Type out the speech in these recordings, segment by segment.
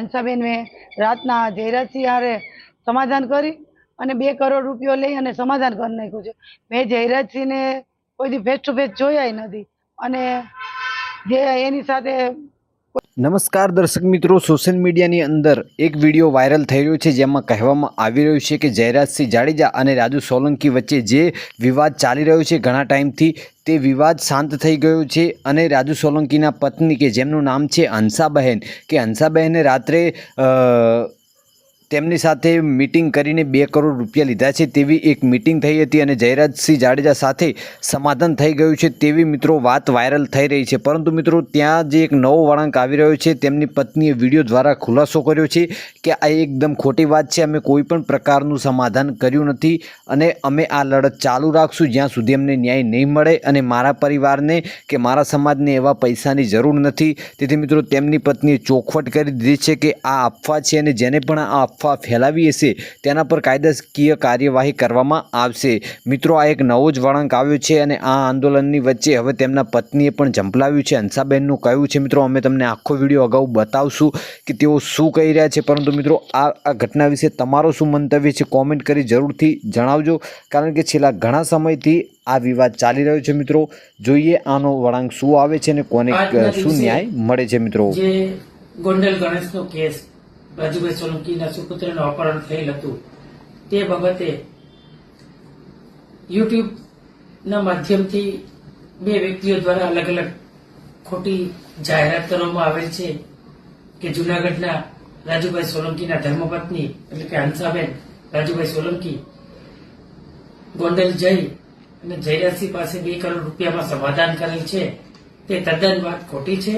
હંસાબેન મેં રાતના જયરાજસિંહ હારે સમાધાન કરી અને બે કરોડ રૂપિયો લઈ અને સમાધાન કરી નાખ્યું છે. મેં જયરાજસિંહને કોઈ દી ફેસ ટુ ફેસ જોયા નથી અને જે એની સાથે નમસ્કાર દર્શક મિત્રો, સોશિયલ મીડિયાની અંદર એક વીડિયો વાયરલ થઈ રહ્યો છે જેમાં કહેવામાં આવી રહ્યું છે કે જયરાજસિંહ જાડેજા અને રાજુ સોલંકી વચ્ચે જે વિવાદ ચાલી રહ્યો છે ઘણા ટાઈમથી, તે વિવાદ શાંત થઈ ગયો છે અને રાજુ સોલંકીના પત્ની કે જેમનું નામ છે હંસાબહેન, કે હંસાબહેને રાત્રે તેમની સાથે મીટિંગ કરીને બે કરોડ રૂપિયા લીધા છે તેવી એક મીટિંગ થઈ હતી અને જયરાજસિંહ જાડેજા સાથે સમાધાન થઈ ગયું છે તેવી મિત્રો વાત વાયરલ થઈ રહી છે. પરંતુ મિત્રો, ત્યાં જે એક નવો વળાંક આવી રહ્યો છે, તેમની પત્નીએ વીડિયો દ્વારા ખુલાસો કર્યો છે કે આ એકદમ ખોટી વાત છે, અમે કોઈ પણ પ્રકારનું સમાધાન કર્યું નથી અને અમે આ લડત ચાલુ રાખશું, જ્યાં સુધી અમને ન્યાય નહીં મળે અને મારા પરિવારને કે મારા સમાજને એવા પૈસાની જરૂર નથી. તેથી મિત્રો, તેમની પત્નીએ ચોખવટ કરી દીધી છે કે આ અફવા છે અને જેને પણ આ અફવા ફેલાવી હશે. તેના પર કાયદાકીય કાર્યવાહી કરવામાં આવશે. મિત્રો આ એક નવો જ વળાંક આવ્યો છે અને આ આંદોલનની વચ્ચે હવે તેમના પત્નીએ પણ ઝંપલાવ્યું છે. હંસાબેનનું કહ્યું છે મિત્રો અમે તમને આખો વીડિયો અગાઉ બતાવશું કે તેઓ શું કહી રહ્યા છે. પરંતુ મિત્રો આ આ ઘટના વિશે તમારો શું મંતવ્ય છે કોમેન્ટ કરી જરૂરથી જણાવજો. કારણ કે છેલ્લા ઘણા સમયથી આ વિવાદ ચાલી રહ્યો છે મિત્રો. જોઈએ આનો વળાંક શું આવે છે અને કોને શું ન્યાય મળે છે મિત્રો. ગોંડલ ગણેશનો કેસ રાજુભાઈ સોલંકીના સુપુત્રનું અપહરણ થયેલ હતું. તે બાબતે યુટ્યુબના માધ્યમથી બે વ્યક્તિઓ દ્વારા અલગ અલગ ખોટી જાહેરાત કરવામાં આવેલ છે કે જુનાગઢના રાજુભાઈ સોલંકીના ધર્મપત્ની એટલે કે હંસાબેન, રાજુભાઈ સોલંકી, ગોંડલ જઈ અને જયરાજસિંહ પાસે બે કરોડ રૂપિયામાં સમાધાન કરેલ છે. તે તદ્દન વાત ખોટી છે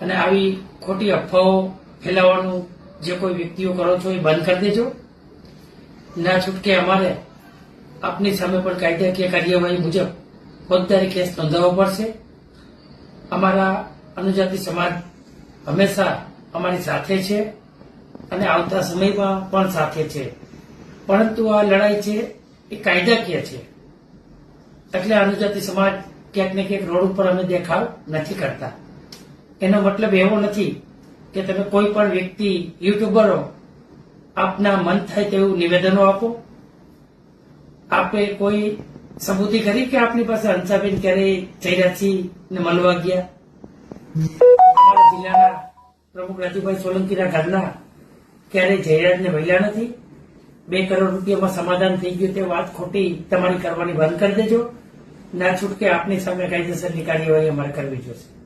અને આવી ખોટી અફવાઓ ફેલાવવાનું જે કોઈ વ્યક્તિઓ કરો છો એ બંધ કરી દેજો. ના છૂટકે અમારે આપની સામે પણ કાયદાકીય કાર્યવાહી મુજબ ફોજદારી કેસ નોંધાવવો પડશે. અમારા અનુજાતિ સમાજ હંમેશા અમારી સાથે છે અને આવતા સમયમાં પણ સાથે છે. પરંતુ આ લડાઈ છે એ કાયદાકીય છે. એટલે અનુજાતિ સમાજ ક્યાંક ને ક્યાંક રોડ ઉપર અમે દેખાવ નથી કરતા. એનો મતલબ એવો નથી કે તમે કોઈ પણ વ્યક્તિ, યુટ્યુબરો, આપના મન થાય તેવું નિવેદનો આપો? આપે કોઈ સબૂતી કરી કે આપની પાસે હંસાબેન ક્યારે જયરાજી ને મળવા ગયા? અમારા જિલ્લાના પ્રમુખ રાજુભાઈ સોલંકીના ઘરના ક્યારે જયરાજને મહિલા નથી? બે કરોડ રૂપિયામાં સમાધાન થઈ ગયું તે વાત ખોટી તમારી કરવાની બંધ કરી દેજો. ના છૂટકે આપની સામે કાયદેસરની કાર્યવાહી અમારે કરવી જોશે.